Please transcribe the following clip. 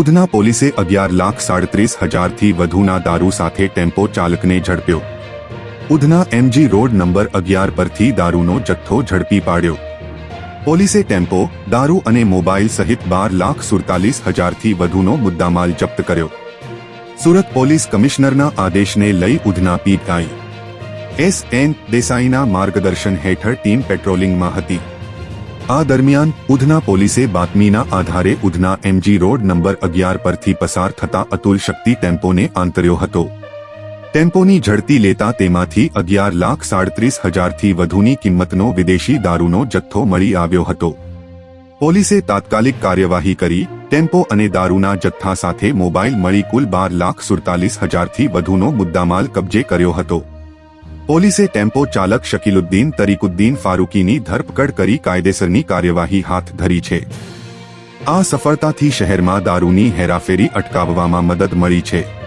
ઉધના પોલીસે અગિયાર લાખ સાડત્રીસ હજારથી વધુના દારૂ સાથે ટેમ્પો ચાલકને ઝડપ્યો. ઉધના એમજી રોડ નંબર અગિયાર પરથી દારૂનો જથ્થો ઝડપી પાડ્યો. પોલીસે ટેમ્પો, દારૂ અને મોબાઈલ સહિત બાર લાખ સુડતાલીસ હજારથી વધુનો મુદ્દામાલ જપ્ત કર્યો. સુરત પોલીસ કમિશનરના આદેશને લઈ ઉધના પીઆઈ એસ એન દેસાઈના માર્ગદર્શન હેઠળ ટીમ પેટ્રોલિંગમાં હતી. આ દરમિયાન ઉધના પોલીસે બાતમીના આધારે ઉધના એમજી રોડ નંબર અગિયાર પરથી પસાર થતા અતુલ શક્તિ ટેમ્પોને આંતર્યો હતો. ટેમ્પોની ઝડપી લેતા તેમાંથી અગિયાર લાખ સાડત્રીસ હજારથી વધુની કિંમતનો વિદેશી દારૂનો જથ્થો મળી આવ્યો હતો. પોલીસે તાત્કાલિક કાર્યવાહી કરી, ટેમ્પો અને દારૂના જથ્થા સાથે મોબાઈલ મળી કુલ બાર લાખ સુડતાલીસ હજારથી વધુનો મુદ્દામાલ કબજે કર્યો હતો. પોલીસે ટેમ્પો ચાલક શકીલુદ્દીન તરીકુદ્દીન ફારૂકીની ધરપકડ કરી કાયદેસરની કાર્યવાહી હાથ ધરી છે. આ સફળતાથી શહેરમાં દારૂની હેરાફેરી અટકાવવામાં મદદ મળી છે.